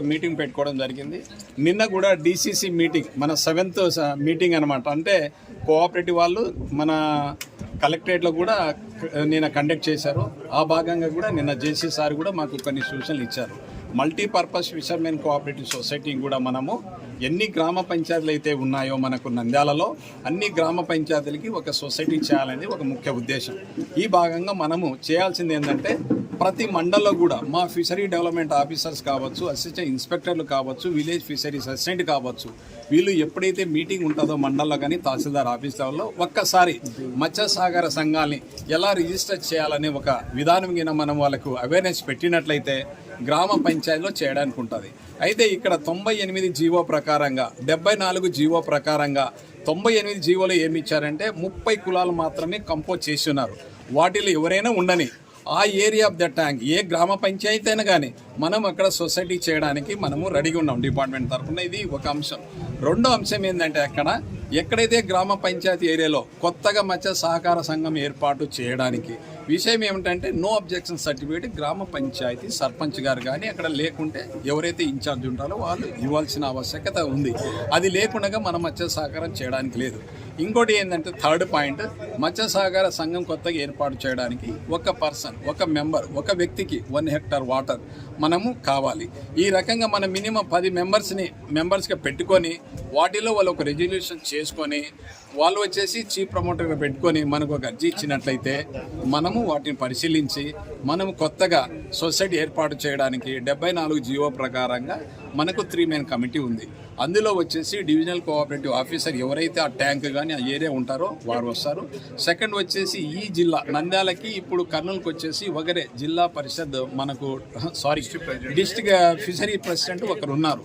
Meeting పెట్టుకోవడం జరిగింది. నిన్న కూడా డీసీసీ మీటింగ్ మన సెవెంత్ మీటింగ్ అనమాట అంటే కోఆపరేటివ్ వాళ్ళు మన కలెక్టరేట్లో కూడా నిన్న కండక్ట్ చేశారు. ఆ భాగంగా కూడా నిన్న జేసీ సార్ కూడా మాకు కొన్ని సూచనలు ఇచ్చారు. మల్టీపర్పస్ ఫిషర్మెన్ కోఆపరేటివ్ సొసైటీ కూడా మనము ఎన్ని గ్రామ పంచాయతీలు అయితే ఉన్నాయో మనకు నంద్యాలలో అన్ని గ్రామ పంచాయతీలకి ఒక సొసైటీ చేయాలని ఒక ముఖ్య ఉద్దేశం. ఈ భాగంగా మనము చేయాల్సింది ఏంటంటే ప్రతి మండల్లో కూడా మా ఫిషరీ డెవలప్మెంట్ ఆఫీసర్స్ కావచ్చు అసిస్టెంట్ ఇన్స్పెక్టర్లు కావచ్చు విలేజ్ ఫిషరీస్ అసిస్టెంట్ కావచ్చు వీళ్ళు ఎప్పుడైతే మీటింగ్ ఉంటుందో మండల్లో కానీ తహసీల్దార్ ఆఫీస్ లెవెల్లో ఒక్కసారి మత్స్యసాగర సంఘాన్ని ఎలా రిజిస్టర్ చేయాలనే ఒక విధానం కింద మనం వాళ్ళకు అవేర్నెస్ పెట్టినట్లయితే గ్రామ పంచాయతీలో చేయడానికి ఉంటుంది. అయితే ఇక్కడ తొంభై ఎనిమిది జీవో ప్రకారంగా డెబ్బై నాలుగు జీవో ప్రకారంగా తొంభై ఎనిమిది జీవోలు ఏమి ఇచ్చారంటే ముప్పై కులాలు మాత్రమే కంపోజ్ చేసి ఉన్నారు. వాటిలో ఎవరైనా ఉండని ఆ ఏరియా ఆఫ్ ద ట్యాంక్ ఏ గ్రామ పంచాయతీ అయినా కానీ మనం అక్కడ సొసైటీ చేయడానికి మనము రెడీగా ఉన్నాం డిపార్ట్మెంట్ తరఫున. ఇది ఒక అంశం. రెండో అంశం ఏంటంటే అక్కడ ఎక్కడైతే గ్రామ పంచాయతీ ఏరియాలో కొత్తగా మత్స్య సహకార సంఘం ఏర్పాటు చేయడానికి విషయం ఏమిటంటే నో అబ్జెక్షన్ సర్టిఫికేట్ గ్రామ పంచాయతీ సర్పంచ్ గారు కానీ అక్కడ లేకుంటే ఎవరైతే ఇన్ఛార్జ్ ఉంటారో వాళ్ళు ఇవ్వాల్సిన ఆవశ్యకత ఉంది. అది లేకుండా మనం మత్స్య సహకారం చేయడానికి లేదు. ఇంకోటి ఏంటంటే థర్డ్ పాయింట్ మత్స్య సహకార సంఘం కొత్తగా ఏర్పాటు చేయడానికి ఒక పర్సన్ ఒక మెంబర్ ఒక వ్యక్తికి వన్ హెక్టార్ వాటర్ మనము కావాలి. ఈ రకంగా మనం మినిమం పది మెంబర్స్ని మెంబర్స్గా పెట్టుకొని వాటిలో వాళ్ళు ఒక రెజల్యూషన్ చేసుకొని వాళ్ళు వచ్చేసి చీఫ్ ప్రమోటర్గా పెట్టుకొని మనకు ఒక అర్జీ ఇచ్చినట్లయితే మనము వాటిని పరిశీలించి మనము కొత్తగా సొసైటీ ఏర్పాటు చేయడానికి డెబ్బై నాలుగు జీవో ప్రకారంగా మనకు త్రీ మెయిన్ కమిటీ ఉంది. అందులో వచ్చేసి డివిజనల్ కోఆపరేటివ్ ఆఫీసర్ ఎవరైతే ఆ ట్యాంక్ కానీ ఆ ఏరియా ఉంటారో వారు వస్తారు. సెకండ్ వచ్చేసి ఈ జిల్లా నంద్యాలకి ఇప్పుడు కర్నూలుకి వచ్చేసి ఒకరే జిల్లా పరిషత్ మనకు సారీ డిస్ట్రిక్ట్ ఫిషరీ ప్రెసిడెంట్ ఒకరు ఉన్నారు.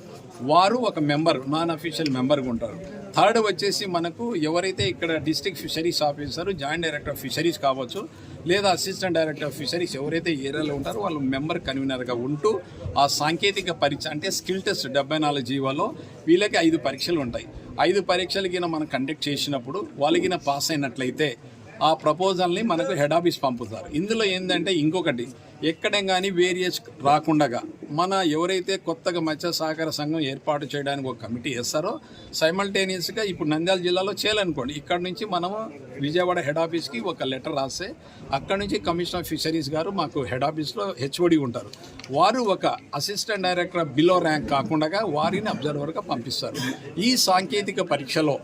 వారు ఒక మెంబర్ నాన్ అఫీషియల్ మెంబర్గా ఉంటారు. థర్డ్ వచ్చేసి మనకు ఎవరైతే ఇక్కడ district fisheries officer joint director of fisheries కావచ్చు లేదా అసిస్టెంట్ డైరెక్టర్ ఆఫ్ ఫిషరీస్ ఎవరైతే ఏరియాలో ఉంటారో వాళ్ళు మెంబర్ కన్వీనర్గా ఉంటూ ఆ సాంకేతిక పరీక్ష అంటే స్కిల్ టెస్ట్ డెబ్బై నాలుగు జీవాలో వీళ్ళకి ఐదు పరీక్షలు ఉంటాయి. ఐదు పరీక్షలకి మనం కండక్ట్ చేసినప్పుడు వాళ్ళకి పాస్ అయినట్లయితే ఆ ప్రపోజల్ని మనకు హెడ్ ఆఫీస్ పంపుతారు. ఇందులో ఏంటంటే ఇంకొకటి ఎక్కడ కానీ వేరియస్ రాకుండగా మన ఎవరైతే కొత్తగా మత్స్య సహకార సంఘం ఏర్పాటు చేయడానికి ఒక కమిటీ వేస్తారో సైమల్టేనియస్గా ఇప్పుడు నంద్యాల జిల్లాలో చేయాలనుకోండి. ఇక్కడ నుంచి మనము విజయవాడ హెడ్ ఆఫీస్కి ఒక లెటర్ రాస్తే అక్కడ నుంచి కమిషనర్ ఆఫ్ ఫిషరీస్ గారు మాకు హెడ్ ఆఫీస్లో హెచ్ఓడి ఉంటారు. వారు ఒక అసిస్టెంట్ డైరెక్టర్ బిలో ర్యాంక్ కాకుండా వారిని అబ్జర్వర్గా పంపిస్తారు. ఈ సాంకేతిక పరీక్షలో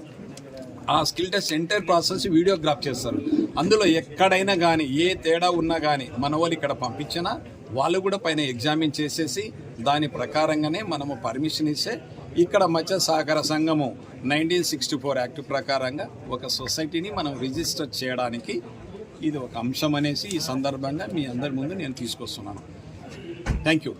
ఆ skill test enter process videograph చేస్తారు. అందులో ఎక్కడైనా కానీ ఏ తేడా ఉన్నా కానీ మన వాళ్ళు ఇక్కడ పంపించినా వాళ్ళు కూడా పైన ఎగ్జామిన్ చేసేసి దాని ప్రకారంగానే మనము పర్మిషన్ ఇస్తే ఇక్కడ మత్స్య సహకార సంఘము నైన్టీన్ సిక్స్టీ ఫోర్ యాక్ట్ ప్రకారంగా ఒక సొసైటీని మనం రిజిస్టర్ చేయడానికి ఇది ఒక అంశం అనేసి ఈ సందర్భంగా మీ అందరి ముందు నేను తీసుకొస్తున్నాను. Thank you